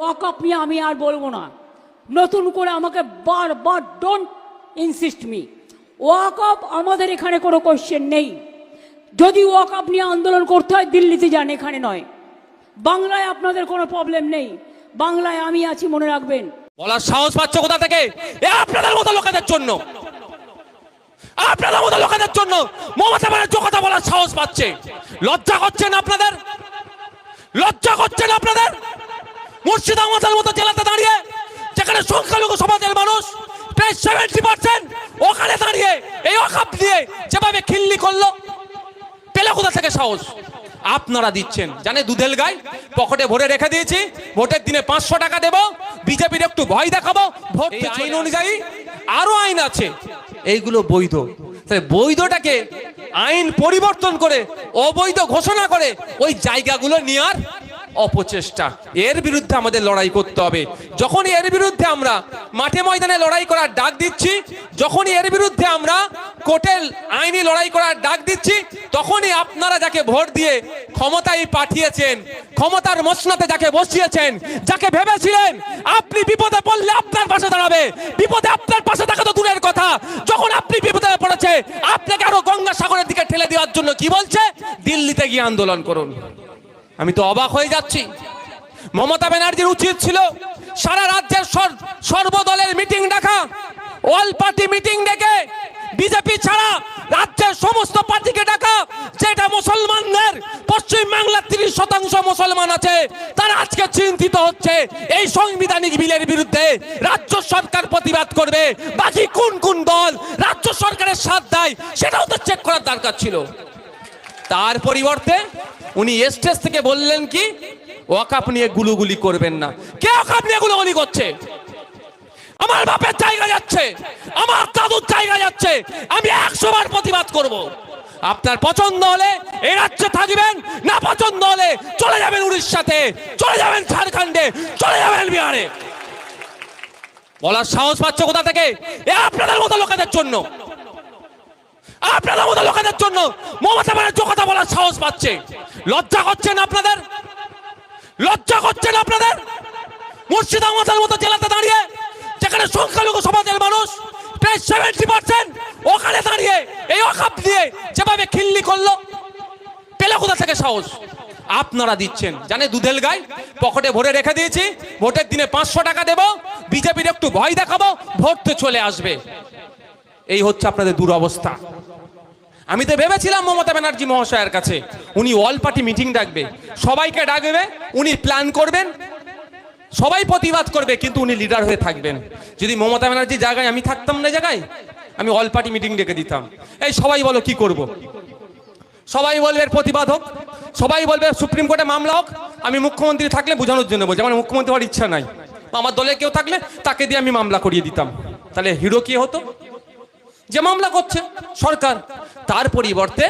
ওয়াকআপ নিয়ে আমি আর বলব না। নতুন করে আমাকে বারবার ডোন্ট ইনসিস্ট মি ওয়াকআপ আমাদের এখানে কোনো কোশ্চেন নেই। যদি ওয়াকআপ নিয়ে আন্দোলন করতে হয়, দিল্লিতে যান, এখানে নয়। বাংলায় আপনাদের কোনো প্রবলেম নেই। বাংলায় আমি আছি, মনে রাখবেন। বলার সাহস পাচ্ছ কোথা থেকে? আপনাদের মতো লোকেদের জন্য। আপনাদের মতো লোকেদের জন্য মমতা ব্যানার্জি কথা বলার সাহস পাচ্ছে। লজ্জা করছেন আপনাদের? লজ্জা করছেন আপনাদের? মুর্শিদাবাদের মতো জেলাতে দাঁড়িয়ে যেখানে সংখ্যালঘু সমাজের মানুষ প্রায় সেভেন্টি পার্সেন্ট ওখানে দাঁড়িয়ে এই অকাপ দিয়ে যেভাবে খিল্লি করল পেলে কোথা থেকে সাহস? আপনারা দিচ্ছেন। জানে দুধেল গাই? পকেটে ভরে রেখে দিয়েছি ভোটের দিনে পাঁচশো টাকা দেবো বিজেপির একটু ভয় দেখাবো ভোট আইন অনুযায়ী আরও আইন আছে। এইগুলো বৈধ। তাই বৈধটাকে আইন পরিবর্তন করে অবৈধ ঘোষণা করে ওই জায়গাগুলো নেওয়ার অপচেষ্টা। এর বিরুদ্ধে আমাদের লড়াই করতে হবে। যখনই এর বিরুদ্ধে আমরা মাঠে ময়দানে লড়াই করার ডাক দিচ্ছি, যখনই এর বিরুদ্ধে আমরা কোর্টের আইনি লড়াই করার ডাক দিচ্ছি, তখনই আপনারা যাকে ভোট দিয়ে ক্ষমতায় পাঠিয়েছেন, ক্ষমতার মসনাতে যাকে বসিয়েছেন, যাকে ভেবেছিলেন, আপনি বিপদে পড়লে আপনার পাশে দাঁড়াবে। বিপদে আপনার পাশে থাকা তো দূরের কথা। যখন আপনি বিপদে পড়েছে, আপনাকে আরও গঙ্গাসাগরের দিকে ঠেলে দেওয়ার জন্য কি বলছে? দিল্লিতে গিয়ে আন্দোলন করুন। আমি তো অবাক হয়ে যাচ্ছি। মমতা ব্যানার্জির উচিত ছিল সারা রাজ্যের সর- সর্বদলের মিটিং ডাকা। অল পার্টি মিটিং ডেকে বিজেপি ছাড়া রাজ্যের সমস্ত পার্টিকে ডাকা, যেটা মুসলমানদের পশ্চিম বাংলার তিরিশ শতাংশ মুসলমান আছে, তারা আজকে চিন্তিত হচ্ছে। এই সাংবিধানিক বিলের বিরুদ্ধে রাজ্য সরকার প্রতিবাদ করবে। বাকি কোন কোন দল রাজ্য সরকারের সাথ দেয়, সেটাও তো চেক করার দরকার ছিল। তার পরিবর্তে উনি স্টেজ থেকে বললেন কি, ওয়াকাপ নিয়ে গুলুগুলি করবেন না। কে ওয়াকাপ নিয়ে গুলুগুলি করছে? আমার বাপের জায়গা যাচ্ছে, আমার দাদুর জায়গা যাচ্ছে, আমি একশো বার প্রতিবাদ করব। আপনার পছন্দ হলে এই রাজ্যে থাকবেন, না পছন্দ হলে চলে যাবেন উড়িষ্যাতে, চলে যাবেন ঝাড়খণ্ডে, চলে যাবেন বিহারে। বলার সাহস পাচ্ছ কোথা থেকে? এ আপনাদের মতো লোকেদের জন্য। আপনাদের মতো লোকেদের জন্য মমতা ব্যানার্জি কথা বলার সাহস পাচ্ছে। লজ্জা করছেন আপনাদের? লজ্জা করছেন আপনাদের? মুর্শিদাবাদের মতো জেলাতে দাঁড়িয়ে, যেখানে সংখ্যালঘু সমাজের মানুষ প্রায় সেভেন্টি পার্সেন্ট ওখানে দাঁড়িয়ে এই অকাপ দিয়ে যেভাবে খিল্লি করল, পেলে কোথা থেকে সাহস? আপনারা দিচ্ছেন। জানে দুধেল গাই? পকেটে ভরে রেখে দিয়েছি। ভোটের দিনে পাঁচশো টাকা দেবো। বিজেপির একটু ভয় দেখাবো। ভোট তো চলে আসবে। এই হচ্ছে আপনাদের দুরবস্থা। আমি তো ভেবেছিলাম মমতা ব্যানার্জি মহাশয়ের কাছে। উনি অল পার্টি মিটিং ডাকবে। সবাইকে ডাকবে, উনি প্ল্যান করবেন, সবাই প্রতিবাদ করবে, কিন্তু উনি লিডার হয়ে থাকবেন। যদি মমতা ব্যানার্জির জায়গায় আমি থাকতাম না জায়গায়, আমি অল পার্টি মিটিং ডেকে দিতাম। এই সবাই বলো কি করব। সবাই বলবে প্রতিবাদ হোক, সবাই বলবে সুপ্রিম কোর্টে মামলা হোক, আমি মুখ্যমন্ত্রী থাকলে বোঝানোর জন্য বলছি। আমার মুখ্যমন্ত্রী হওয়ার ইচ্ছা নাই। আমার দলে কেউ থাকলে তাকে দিয়ে আমি মামলা করিয়ে দিতাম। তাহলে হিরো কি হতো? যে মামলা করছে সরকার, তার পরিবর্তে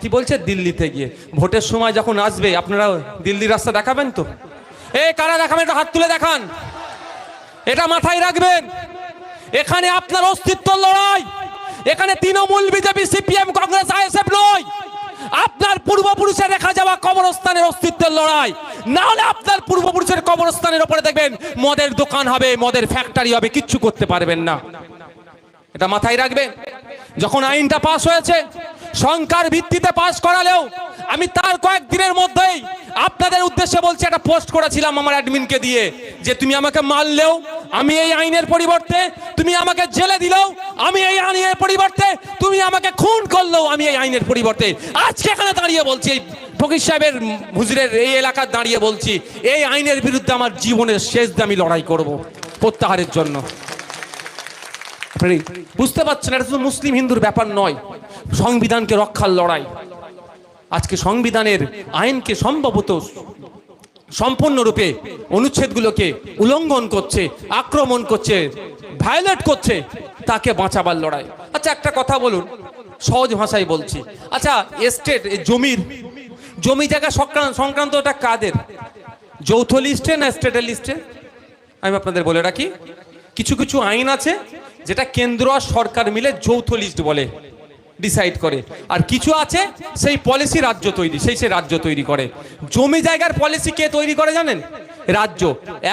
কি বলছে, দিল্লিতে গিয়ে। ভোটের সময় যখন আসবে, আপনারা দিল্লির রাস্তা দেখাবেন তো? এ, কারা দেখাবেন এটা? হাত তুলে দেখান। এটা মাথায় রাখবেন। এখানে আপনার অস্তিত্ব লড়াই। এখানে Trinamool, BJP, CPM, Congress, ISF নয়। আপনার পূর্বপুরুষের রেখা যাওয়া কবরস্থানের অস্তিত্বের লড়াই। না হলে আপনার পূর্বপুরুষের কবরস্থানের ওপরে দেখবেন, মদের দোকান হবে, মদের ফ্যাক্টরি হবে, কিচ্ছু করতে পারবেন না। এটা মাথায় রাখবেন যখন আইনটা পাস হয়েছে, সংখ্যার ভিত্তিতে পাস করালেও আমি তার কয়েকদিনের মধ্যেই আপনাদের উদ্দেশ্যে বলছি, একটা পোস্ট করেছিলাম আমার অ্যাডমিনকে দিয়ে, যে তুমি আমাকে মারলেও আমি এই আইনের পরিবর্তে তুমি আমাকে জেলে দিলেও আমি এই আইনের পরিবর্তে তুমি আমাকে খুন করলেও আমি এই আইনের পরিবর্তে। আজকে এখানে দাঁড়িয়ে বলছি, এই ফকির সাহেবের হুজুরের এই এলাকার দাঁড়িয়ে বলছি, এই আইনের বিরুদ্ধে আমার জীবনের শেষ দামি লড়াই করব প্রত্যাহারের জন্য। বুঝতে পারছেন, এটা শুধু মুসলিম হিন্দুর ব্যাপার নয়, সংবিধানকে রক্ষার লড়াই। আজকে সংবিধানের আইনকে সম্ভবত সম্পূর্ণরূপে অনুচ্ছেদগুলোকে উল্লঙ্ঘন করছে, আক্রমণ করছে ভায়োলেট করছে, তাকে বাঁচাবার লড়াই। আচ্ছা একটা কথা বলুন, সহজ ভাষায় বলছি। আচ্ছা এস্টেট জমির, জমি জায়গা সংক্রান্ত সংক্রান্তটা কাদের? যৌথ লিস্টে না স্টেটের লিস্টে আমি আপনাদের বলে রাখি। কিছু কিছু আইন আছে যেটা কেন্দ্র আর সরকার মিলে যৌথ লিস্ট বলে ডিসাইড করে। আর কিছু আছে, সেই পলিসি রাজ্য তৈরি, সেই সে রাজ্য তৈরি করে। জমি জায়গার পলিসি কে তৈরি করে জানেন? রাজ্য।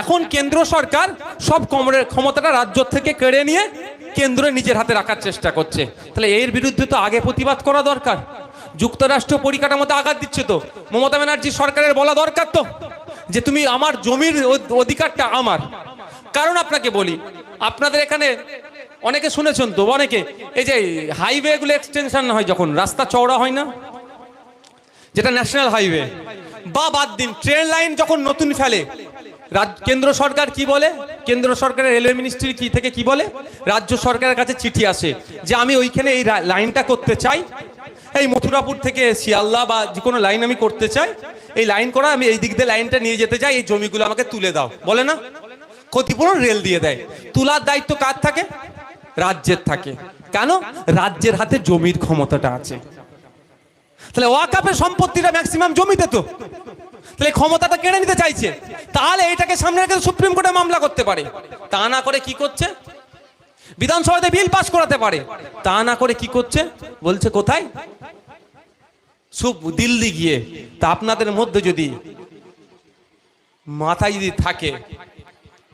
এখন কেন্দ্র সরকার সব ক্ষমতাটা রাজ্য থেকে কেড়ে নিয়ে কেন্দ্র নিজের হাতে রাখার চেষ্টা করছে। তাহলে এর বিরুদ্ধে তো আগে প্রতিবাদ করা দরকার। যুক্তরাষ্ট্র পরিকাঠামোতে আঘাত দিচ্ছে তো। মমতা ব্যানার্জি সরকারের বলা দরকার তো। যে তুমি আমার জমির অধিকারটা আমার। কারণ আপনাকে বলি, আপনাদের এখানে অনেকে শুনেছেন তো, অনেকে। এই যে হাইওয়ে গুলো এক্সটেনশন হয় যখন, রাস্তা চওড়া হয় না? যেটা ন্যাশনাল হাইওয়ে বা বাদ দিন ট্রেন লাইন যখন নতুন ফেলে কেন্দ্র সরকার কি বলে? কেন্দ্র সরকারের রেলওয়ে মিনিস্ট্রি কি থেকে কি বলে? রাজ্য সরকারের কাছে চিঠি আসে যে, আমি ওইখানে এই লাইনটা করতে চাই। এই মথুরাপুর থেকে শিয়ালদা বা যে কোনো লাইন আমি করতে চাই। এই লাইন করা, আমি এই দিক দিয়ে লাইনটা নিয়ে যেতে চাই। এই জমিগুলো আমাকে তুলে দাও। বলে না? ক্ষতিপূরণ রেল দিয়ে দেয়। তোলার দায়িত্ব কার থাকে? রাজ্যের থাকে। কেন? রাজ্যের হাতে জমির ক্ষমতাটা আছে। তাহলে ওয়াকাপের সম্পত্তিটা ম্যাক্সিমাম জমিতে তো। তাহলে ক্ষমতাটা কেড়ে নিতে চাইছে। তাহলে এটাকে সামনে রেখে সুপ্রিম কোর্টে মামলা করতে পারে। তা না করে কি করছে? বিধানসভাতে বিল পাস করাতে পারে। তা না করে কি করছে? বলছে, কোথায়? দিল্লি গিয়ে। তা আপনাদের মধ্যে যদি মাথায় যদি থাকে,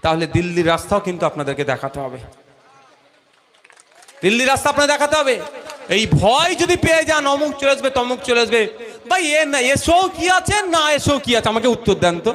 তাহলে দিল্লির রাস্তাও কিন্তু আপনাদেরকে দেখাতে হবে। দিল্লি রাস্তা আপনার দেখাতে হবে। এই ভয় যদি পেয়ে যান, অমুক চলে আসবে, তমুক চলে আসবে। ভাই, এ না, এসো কি আছে, না এসো কি আছে, আমাকে উত্তর দেন তো।